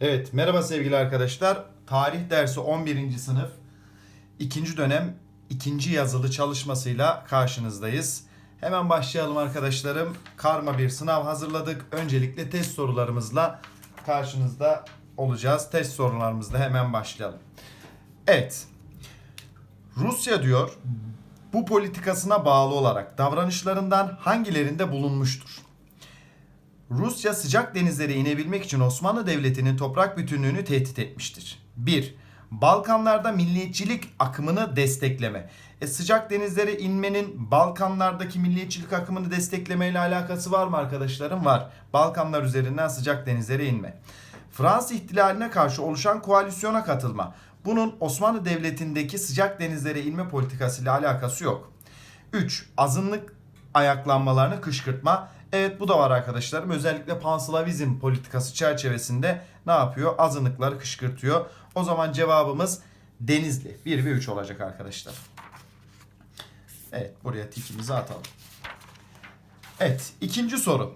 Evet, merhaba sevgili arkadaşlar. Tarih dersi 11. sınıf 2. dönem 2. yazılı çalışmasıyla karşınızdayız. Hemen başlayalım arkadaşlarım. Karma bir sınav hazırladık. Öncelikle test sorularımızla karşınızda olacağız. Test sorularımızla hemen başlayalım. Evet. Rusya diyor bu politikasına bağlı olarak davranışlarından hangilerinde bulunmuştur? Rusya sıcak denizlere inebilmek için Osmanlı Devleti'nin toprak bütünlüğünü tehdit etmiştir. 1. Balkanlarda milliyetçilik akımını destekleme. E sıcak denizlere inmenin Balkanlardaki milliyetçilik akımını desteklemeyle alakası var mı arkadaşlarım? Var. Balkanlar üzerinden sıcak denizlere inme. Fransız ihtilaline karşı oluşan koalisyona katılma. Bunun Osmanlı Devleti'ndeki sıcak denizlere inme politikasıyla alakası yok. 3. Azınlık ayaklanmalarını kışkırtma. Evet bu da var arkadaşlarım. Özellikle panslavizm politikası çerçevesinde ne yapıyor? Azınlıkları kışkırtıyor. O zaman cevabımız Denizli. 1 ve 3 olacak arkadaşlar. Evet buraya tikimizi atalım. Evet ikinci soru.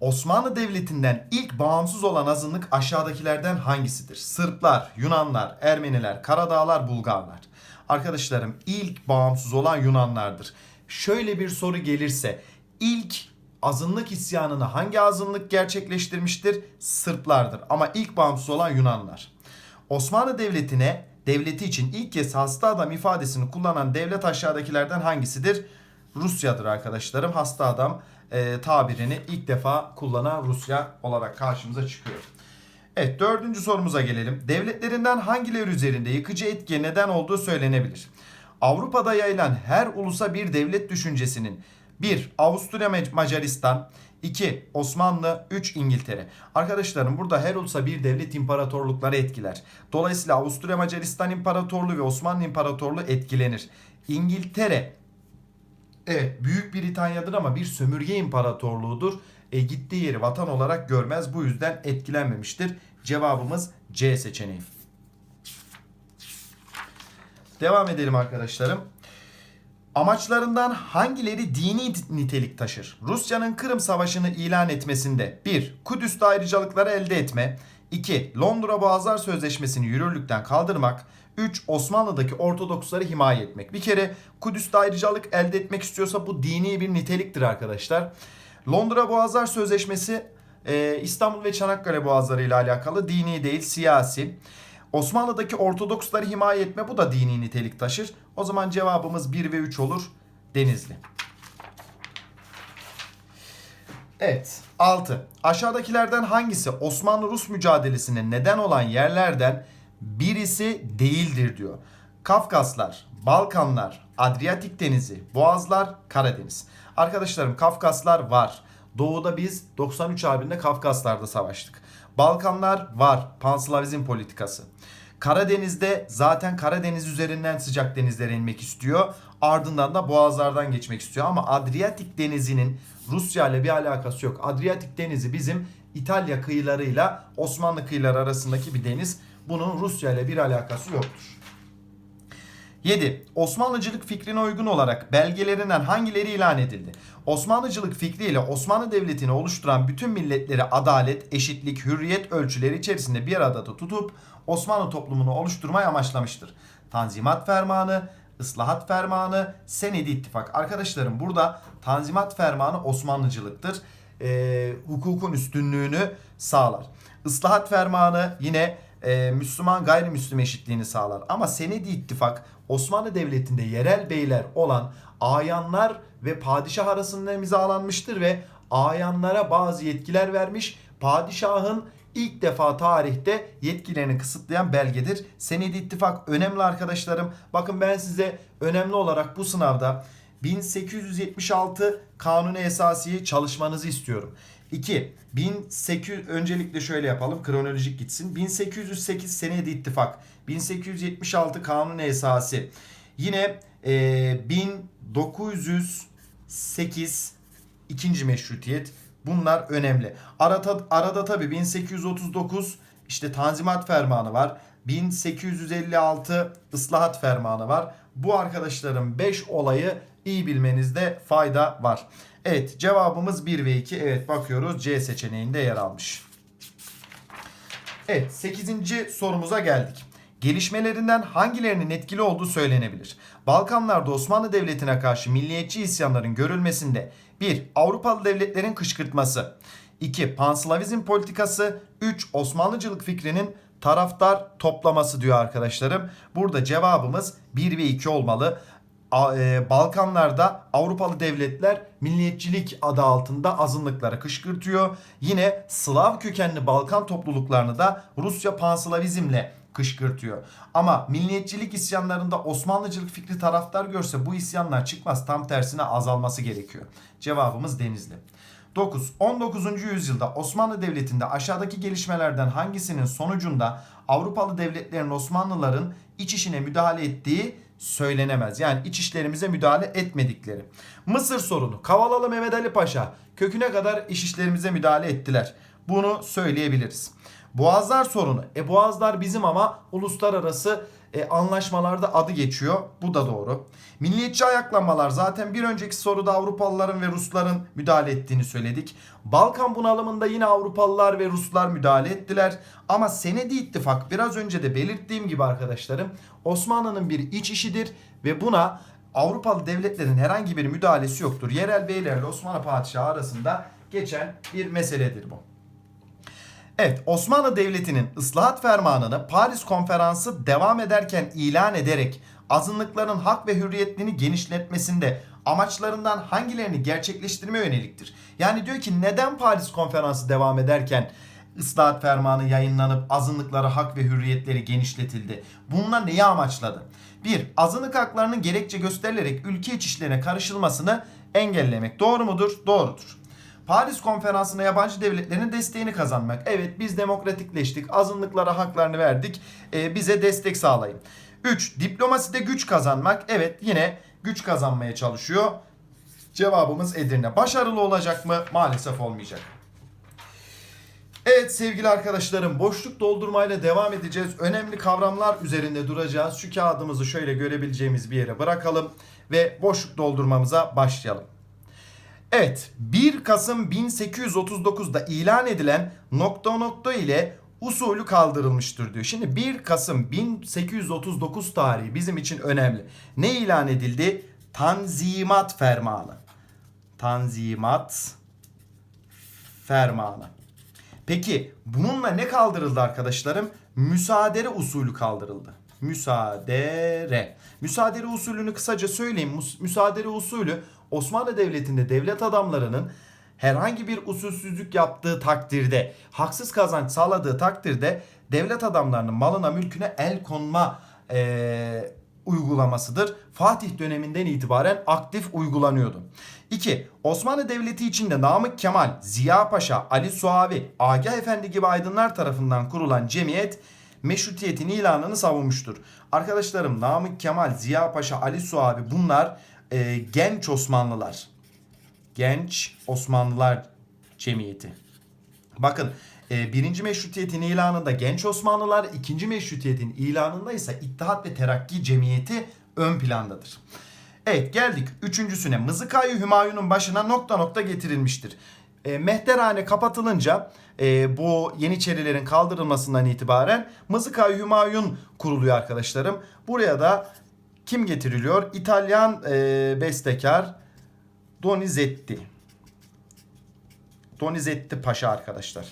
Osmanlı Devleti'nden ilk bağımsız olan azınlık aşağıdakilerden hangisidir? Sırplar, Yunanlar, Ermeniler, Karadağlar, Bulgarlar. Arkadaşlarım ilk bağımsız olan Yunanlardır. Şöyle bir soru gelirse ilk azınlık isyanını hangi azınlık gerçekleştirmiştir? Sırplardır. Ama ilk bağımsız olan Yunanlar. Osmanlı Devleti'ne devleti için ilk kez hasta adam ifadesini kullanan devlet aşağıdakilerden hangisidir? Rusya'dır arkadaşlarım. Hasta adam e, tabirini ilk defa kullanan Rusya olarak karşımıza çıkıyor. Evet dördüncü sorumuza gelelim. Devletlerinden hangileri üzerinde yıkıcı etkiye neden olduğu söylenebilir? Avrupa'da yayılan her ulusa bir devlet düşüncesinin 1. Avusturya Macaristan 2. Osmanlı 3. İngiltere. Arkadaşlarım burada her ulusa bir devlet imparatorlukları etkiler. Dolayısıyla Avusturya Macaristan İmparatorluğu ve Osmanlı İmparatorluğu etkilenir. İngiltere Evet Büyük Britanya'dır ama bir sömürge imparatorluğudur. E, gittiği yeri vatan olarak görmez. Bu yüzden etkilenmemiştir. Cevabımız C seçeneği. Devam edelim arkadaşlarım. Amaçlarından hangileri dini nitelik taşır? Rusya'nın Kırım Savaşı'nı ilan etmesinde 1. Kudüs'te ayrıcalıkları elde etme 2. Londra Boğazlar Sözleşmesi'ni yürürlükten kaldırmak 3. Osmanlı'daki Ortodoksları himaye etmek. Bir kere Kudüs'te ayrıcalık elde etmek istiyorsa bu dini bir niteliktir arkadaşlar. Londra Boğazlar Sözleşmesi e, İstanbul ve Çanakkale Boğazları ile alakalı dini değil siyasi. Osmanlı'daki Ortodoksları himaye etme bu da dini nitelik taşır. O zaman cevabımız 1 ve 3 olur. Denizli. Evet. 6. Aşağıdakilerden hangisi Osmanlı-Rus mücadelesine neden olan yerlerden birisi değildir diyor. Kafkaslar, Balkanlar, Adriyatik Denizi, Boğazlar, Karadeniz. Arkadaşlarım Kafkaslar var. Doğuda biz 93 Harbi'nde Kafkaslar'da savaştık. Balkanlar var. Panslavizm politikası. Karadeniz'de zaten Karadeniz üzerinden sıcak denizlere inmek istiyor. Ardından da boğazlardan geçmek istiyor. Ama Adriyatik Denizi'nin Rusya ile bir alakası yok. Adriyatik Denizi bizim İtalya kıyılarıyla Osmanlı kıyıları arasındaki bir deniz. Bunun Rusya ile bir alakası yoktur. 7. Osmanlıcılık fikrine uygun olarak belgelerinden hangileri ilan edildi? Osmanlıcılık fikriyle Osmanlı Devleti'ni oluşturan bütün milletleri adalet, eşitlik, hürriyet ölçüleri içerisinde bir arada tutup Osmanlı toplumunu oluşturmayı amaçlamıştır. Tanzimat Fermanı, Islahat Fermanı, Senedi İttifak. Arkadaşlarım burada Tanzimat Fermanı Osmanlıcılıktır. E, hukukun üstünlüğünü sağlar. Islahat Fermanı yine e, Müslüman gayrimüslim eşitliğini sağlar. Ama Senedi İttifak Osmanlı Devleti'nde yerel beyler olan ayanlar ve padişah arasında imzalanmıştır ve ayanlara bazı yetkiler vermiş. Padişahın ilk defa tarihte yetkilerini kısıtlayan belgedir. Senedi İttifak önemli arkadaşlarım. Bakın ben size önemli olarak bu sınavda 1876 Kanuni Esasi'yi çalışmanızı istiyorum. 2. 1800 öncelikle şöyle yapalım kronolojik gitsin. 1808 Senedi İttifak, 1876 Kanuni Esası. Yine e, 1908 ikinci meşrutiyet. Bunlar önemli. Arada, arada tabi 1839 işte Tanzimat Fermanı var. 1856 ıslahat fermanı var. Bu arkadaşların 5 olayı iyi bilmenizde fayda var. Evet cevabımız 1 ve 2. Evet bakıyoruz C seçeneğinde yer almış. Evet 8. sorumuza geldik. Gelişmelerinden hangilerinin etkili olduğu söylenebilir. Balkanlarda Osmanlı Devleti'ne karşı milliyetçi isyanların görülmesinde 1. Avrupalı devletlerin kışkırtması 2. Panslavizm politikası 3. Osmanlıcılık fikrinin taraftar toplaması diyor arkadaşlarım. Burada cevabımız 1 ve 2 olmalı. E, Balkanlarda Avrupalı devletler milliyetçilik adı altında azınlıkları kışkırtıyor. Yine Slav kökenli Balkan topluluklarını da Rusya panslavizmle kışkırtıyor. Ama milliyetçilik isyanlarında Osmanlıcılık fikri taraftar görse bu isyanlar çıkmaz. Tam tersine azalması gerekiyor. Cevabımız Denizli. 9. 19. yüzyılda Osmanlı Devleti'nde aşağıdaki gelişmelerden hangisinin sonucunda Avrupalı devletlerin Osmanlıların iç işine müdahale ettiği söylenemez. Yani iç işlerimize müdahale etmedikleri. Mısır sorunu. Kavalalı Mehmet Ali Paşa köküne kadar iş işlerimize müdahale ettiler. Bunu söyleyebiliriz. Boğazlar sorunu. E boğazlar bizim ama uluslararası e, anlaşmalarda adı geçiyor. Bu da doğru. Milliyetçi ayaklanmalar zaten bir önceki soruda Avrupalıların ve Rusların müdahale ettiğini söyledik. Balkan bunalımında yine Avrupalılar ve Ruslar müdahale ettiler. Ama Senedi İttifak biraz önce de belirttiğim gibi arkadaşlarım Osmanlı'nın bir iç işidir ve buna Avrupalı devletlerin herhangi bir müdahalesi yoktur. Yerel beylerle Osmanlı padişahı arasında geçen bir meseledir bu. Evet Osmanlı Devleti'nin ıslahat fermanını Paris Konferansı devam ederken ilan ederek azınlıkların hak ve hürriyetlerini genişletmesinde amaçlarından hangilerini gerçekleştirme yöneliktir. Yani diyor ki neden Paris Konferansı devam ederken ıslahat fermanı yayınlanıp azınlıklara hak ve hürriyetleri genişletildi? Bununla neyi amaçladı? 1. Azınlık haklarının gerekçe gösterilerek ülke iç işlerine karışılmasını engellemek. Doğru mudur? Doğrudur. Paris Konferansı'na yabancı devletlerin desteğini kazanmak. Evet biz demokratikleştik, azınlıklara haklarını verdik, Ee, bize destek sağlayın. 3. Diplomaside güç kazanmak. Evet yine güç kazanmaya çalışıyor. Cevabımız Edirne. Başarılı olacak mı? Maalesef olmayacak. Evet sevgili arkadaşlarım boşluk doldurmayla devam edeceğiz. Önemli kavramlar üzerinde duracağız. Şu kağıdımızı şöyle görebileceğimiz bir yere bırakalım ve boşluk doldurmamıza başlayalım. Evet 1 Kasım 1839'da ilan edilen nokta nokta ile usulü kaldırılmıştır diyor. Şimdi 1 Kasım 1839 tarihi bizim için önemli. Ne ilan edildi? Tanzimat Fermanı. Tanzimat Fermanı. Peki bununla ne kaldırıldı arkadaşlarım? Müsaadere usulü kaldırıldı. Müsaadere. Müsaadere usulünü kısaca söyleyeyim. Müsaadere usulü Osmanlı Devleti'nde devlet adamlarının herhangi bir usulsüzlük yaptığı takdirde, haksız kazanç sağladığı takdirde devlet adamlarının malına mülküne el konma eee, uygulamasıdır. Fatih döneminden itibaren aktif uygulanıyordu. 2. Osmanlı Devleti içinde Namık Kemal, Ziya Paşa, Ali Suavi, Agah Efendi gibi aydınlar tarafından kurulan cemiyet meşrutiyetin ilanını savunmuştur. Arkadaşlarım Namık Kemal, Ziya Paşa, Ali Suavi bunlar e, genç Osmanlılar. Genç Osmanlılar Cemiyeti. Bakın e, birinci meşrutiyetin ilanında genç Osmanlılar, ikinci meşrutiyetin ilanında ise İttihat ve Terakki Cemiyeti ön plandadır. Evet geldik üçüncüsüne. Mızıkayı Hümayun'un başına nokta nokta getirilmiştir. E, Mehterhane kapatılınca e, bu Yeniçerilerin kaldırılmasından itibaren Mızıkayı Hümayun kuruluyor arkadaşlarım. Buraya da kim getiriliyor? İtalyan e, bestekar Donizetti. Donizetti Paşa arkadaşlar.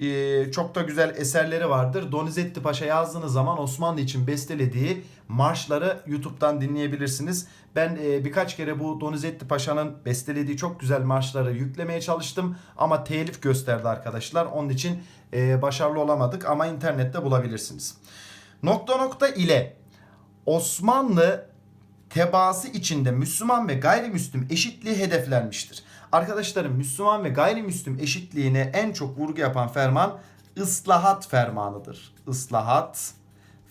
Ee, çok da güzel eserleri vardır. Donizetti Paşa yazdığınız zaman Osmanlı için bestelediği marşları YouTube'dan dinleyebilirsiniz. Ben e, birkaç kere bu Donizetti Paşa'nın bestelediği çok güzel marşları yüklemeye çalıştım ama telif gösterdi arkadaşlar. Onun için e, başarılı olamadık ama internette bulabilirsiniz. Nokta nokta ile Osmanlı tebaası içinde Müslüman ve gayrimüslim eşitliği hedeflenmiştir. Arkadaşlarım Müslüman ve gayrimüslim eşitliğine en çok vurgu yapan ferman ıslahat fermanıdır. Islahat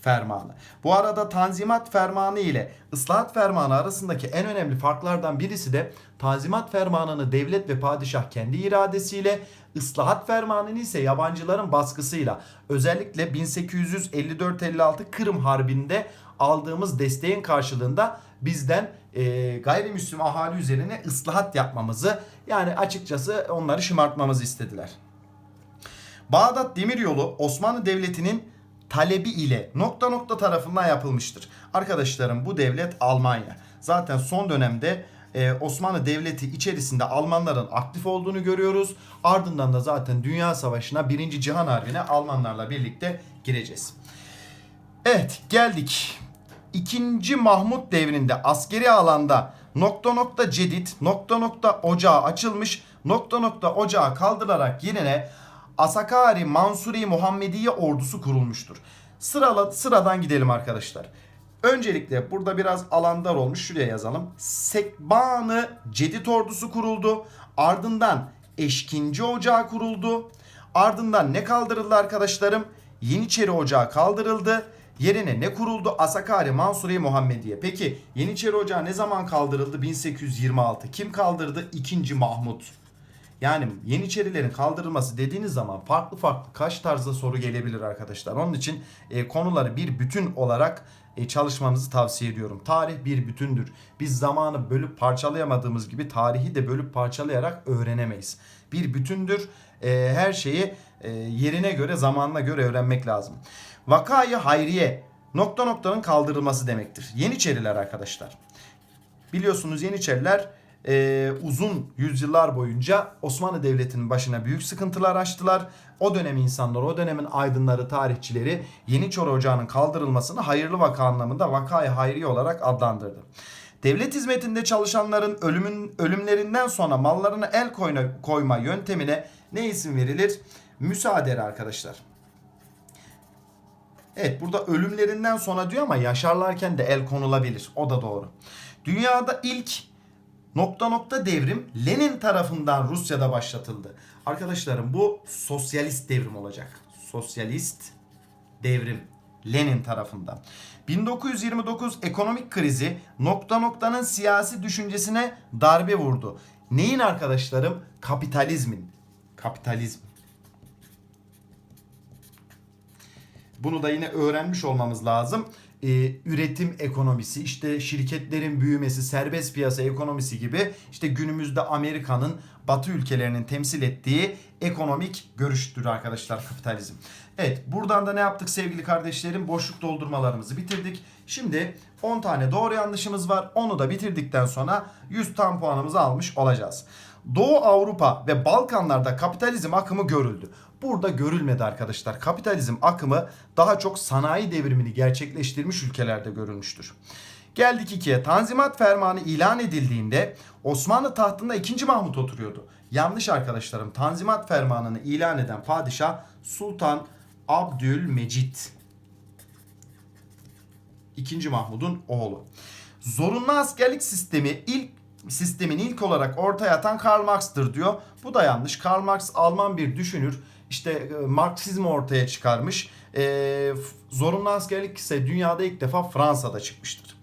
fermanı. Bu arada Tanzimat fermanı ile ıslahat fermanı arasındaki en önemli farklardan birisi de Tanzimat fermanını devlet ve padişah kendi iradesiyle, ıslahat fermanını ise yabancıların baskısıyla özellikle 1854-56 Kırım Harbi'nde aldığımız desteğin karşılığında bizden e, gayrimüslim ahali üzerine ıslahat yapmamızı yani açıkçası onları şımartmamızı istediler. Bağdat Demiryolu Osmanlı Devleti'nin talebi ile nokta nokta tarafından yapılmıştır. Arkadaşlarım bu devlet Almanya. Zaten son dönemde e, Osmanlı Devleti içerisinde Almanların aktif olduğunu görüyoruz. Ardından da zaten Dünya Savaşı'na 1. Cihan Harbi'ne Almanlarla birlikte gireceğiz. Evet geldik. İkinci Mahmut devrinde askeri alanda nokta nokta cedid nokta nokta ocağı açılmış nokta nokta ocağı kaldırılarak yerine Asakari Mansuri Muhammediye ordusu kurulmuştur. Sırala, sıradan gidelim arkadaşlar. Öncelikle burada biraz alandar olmuş. Şuraya yazalım. Sekbanı Cedid ordusu kuruldu. Ardından Eşkinci Ocağı kuruldu. Ardından ne kaldırıldı arkadaşlarım? Yeniçeri Ocağı kaldırıldı. Yerine ne kuruldu? Asakari Mansuriye Muhammediye. Peki Yeniçeri Ocağı ne zaman kaldırıldı? 1826. Kim kaldırdı? 2. Mahmut. Yani Yeniçerilerin kaldırılması dediğiniz zaman farklı farklı kaç tarzda soru gelebilir arkadaşlar. Onun için e, konuları bir bütün olarak e, çalışmanızı tavsiye ediyorum. Tarih bir bütündür. Biz zamanı bölüp parçalayamadığımız gibi tarihi de bölüp parçalayarak öğrenemeyiz. Bir bütündür. E, her şeyi e, yerine göre, zamanına göre öğrenmek lazım. Vakayı hayriye nokta noktanın kaldırılması demektir. Yeniçeriler arkadaşlar. Biliyorsunuz Yeniçeriler e, uzun yüzyıllar boyunca Osmanlı Devleti'nin başına büyük sıkıntılar açtılar. O dönem insanları, o dönemin aydınları, tarihçileri Yeniçeri Ocağı'nın kaldırılmasını hayırlı vaka anlamında vakayı hayri olarak adlandırdı. Devlet hizmetinde çalışanların ölümün ölümlerinden sonra mallarına el koyma, koyma yöntemine ne isim verilir? Müsaade arkadaşlar. Evet burada ölümlerinden sonra diyor ama yaşarlarken de el konulabilir. O da doğru. Dünyada ilk nokta nokta devrim Lenin tarafından Rusya'da başlatıldı. Arkadaşlarım bu sosyalist devrim olacak. Sosyalist devrim Lenin tarafından. 1929 ekonomik krizi nokta noktanın siyasi düşüncesine darbe vurdu. Neyin arkadaşlarım? Kapitalizmin. Kapitalizm. Bunu da yine öğrenmiş olmamız lazım. Ee, üretim ekonomisi, işte şirketlerin büyümesi, serbest piyasa ekonomisi gibi işte günümüzde Amerika'nın Batı ülkelerinin temsil ettiği ekonomik görüştür arkadaşlar kapitalizm. Evet buradan da ne yaptık sevgili kardeşlerim? Boşluk doldurmalarımızı bitirdik. Şimdi 10 tane doğru yanlışımız var. Onu da bitirdikten sonra 100 tam puanımızı almış olacağız. Doğu Avrupa ve Balkanlarda kapitalizm akımı görüldü. Burada görülmedi arkadaşlar. Kapitalizm akımı daha çok sanayi devrimini gerçekleştirmiş ülkelerde görülmüştür. Geldik ikiye. Tanzimat Fermanı ilan edildiğinde Osmanlı tahtında 2. Mahmut oturuyordu. Yanlış arkadaşlarım. Tanzimat Fermanı'nı ilan eden padişah Sultan Abdülmecit. 2. Mahmud'un oğlu. Zorunlu askerlik sistemi ilk sistemin ilk olarak ortaya atan Karl Marx'tır diyor. Bu da yanlış. Karl Marx Alman bir düşünür. İşte e, Marksizmi ortaya çıkarmış. E, zorunlu askerlik ise dünyada ilk defa Fransa'da çıkmıştır.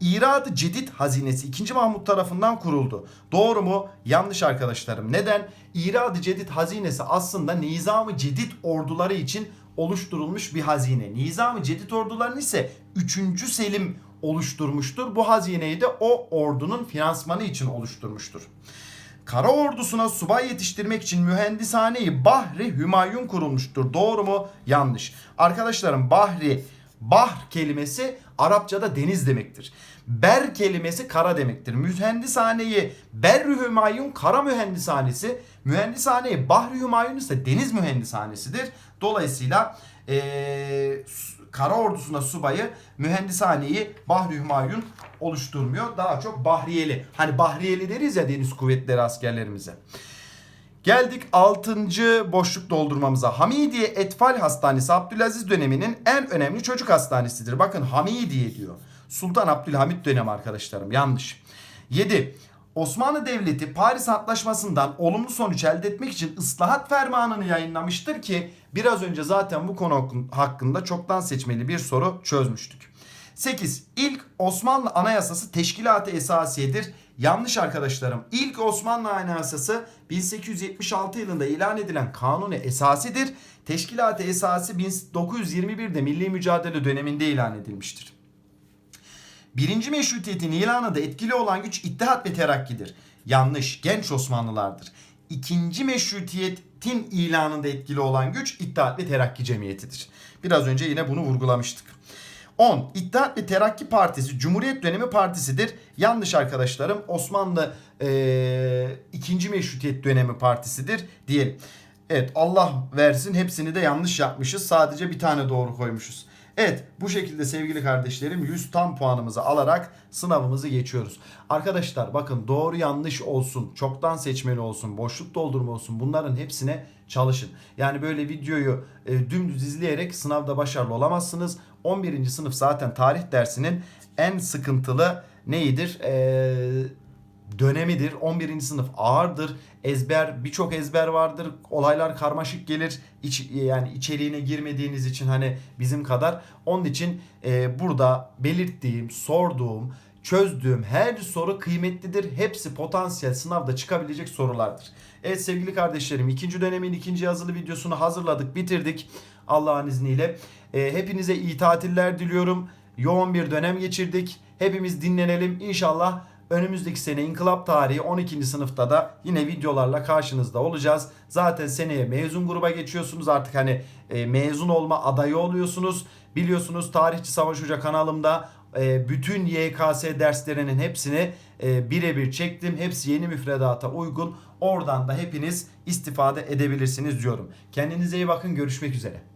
İrad-ı Cedid hazinesi 2. Mahmut tarafından kuruldu. Doğru mu? Yanlış arkadaşlarım. Neden? İrad-ı Cedid hazinesi aslında Nizam-ı Cedid orduları için oluşturulmuş bir hazine. Nizam-ı Cedid ordularını ise 3. Selim oluşturmuştur. Bu hazineyi de o ordunun finansmanı için oluşturmuştur. Kara ordusuna subay yetiştirmek için mühendishaneyi Bahri Hümayun kurulmuştur. Doğru mu? Yanlış. Arkadaşlarım Bahri, Bahr kelimesi Arapçada deniz demektir. Ber kelimesi kara demektir. Mühendishaneyi Berri Hümayun kara mühendishanesi, mühendishaneyi Bahri Hümayun ise deniz mühendishanesidir. Dolayısıyla ee, kara ordusuna subayı mühendishaneyi Bahri Hümayun oluşturmuyor. Daha çok Bahriyeli. Hani Bahriyeli deriz ya deniz kuvvetleri askerlerimize. Geldik 6. boşluk doldurmamıza. Hamidiye Etfal Hastanesi Abdülaziz döneminin en önemli çocuk hastanesidir. Bakın Hamidiye diyor. Sultan Abdülhamit dönemi arkadaşlarım. Yanlış. 7. Osmanlı Devleti Paris Antlaşması'ndan olumlu sonuç elde etmek için ıslahat fermanını yayınlamıştır ki biraz önce zaten bu konu hakkında çoktan seçmeli bir soru çözmüştük. 8. İlk Osmanlı Anayasası Teşkilat-ı Esasiyedir. Yanlış arkadaşlarım. İlk Osmanlı Anayasası 1876 yılında ilan edilen kanuni esasidir. Teşkilat-ı Esası 1921'de Milli Mücadele döneminde ilan edilmiştir. Birinci meşrutiyetin ilanında etkili olan güç İttihat ve Terakki'dir. Yanlış. Genç Osmanlılardır. ikinci meşrutiyetin ilanında etkili olan güç İttihat ve Terakki Cemiyeti'dir. Biraz önce yine bunu vurgulamıştık. 10. İttihat ve Terakki Partisi Cumhuriyet dönemi partisidir. Yanlış arkadaşlarım. Osmanlı eee, ikinci meşrutiyet dönemi partisidir diyelim. Evet Allah versin hepsini de yanlış yapmışız. Sadece bir tane doğru koymuşuz. Evet bu şekilde sevgili kardeşlerim 100 tam puanımızı alarak sınavımızı geçiyoruz. Arkadaşlar bakın doğru yanlış olsun, çoktan seçmeli olsun, boşluk doldurma olsun bunların hepsine çalışın. Yani böyle videoyu e, dümdüz izleyerek sınavda başarılı olamazsınız. 11. sınıf zaten tarih dersinin en sıkıntılı neyidir? Eee dönemidir. 11. sınıf ağırdır. Ezber birçok ezber vardır. Olaylar karmaşık gelir. İç, yani içeriğine girmediğiniz için hani bizim kadar. Onun için e, burada belirttiğim, sorduğum, çözdüğüm her soru kıymetlidir. Hepsi potansiyel sınavda çıkabilecek sorulardır. Evet sevgili kardeşlerim ikinci dönemin ikinci yazılı videosunu hazırladık, bitirdik. Allah'ın izniyle. E, hepinize iyi tatiller diliyorum. Yoğun bir dönem geçirdik. Hepimiz dinlenelim. İnşallah Önümüzdeki sene inkılap tarihi 12. sınıfta da yine videolarla karşınızda olacağız. Zaten seneye mezun gruba geçiyorsunuz. Artık hani e, mezun olma adayı oluyorsunuz. Biliyorsunuz Tarihçi Savaş Hoca kanalımda e, bütün YKS derslerinin hepsini e, birebir çektim. Hepsi yeni müfredata uygun. Oradan da hepiniz istifade edebilirsiniz diyorum. Kendinize iyi bakın. Görüşmek üzere.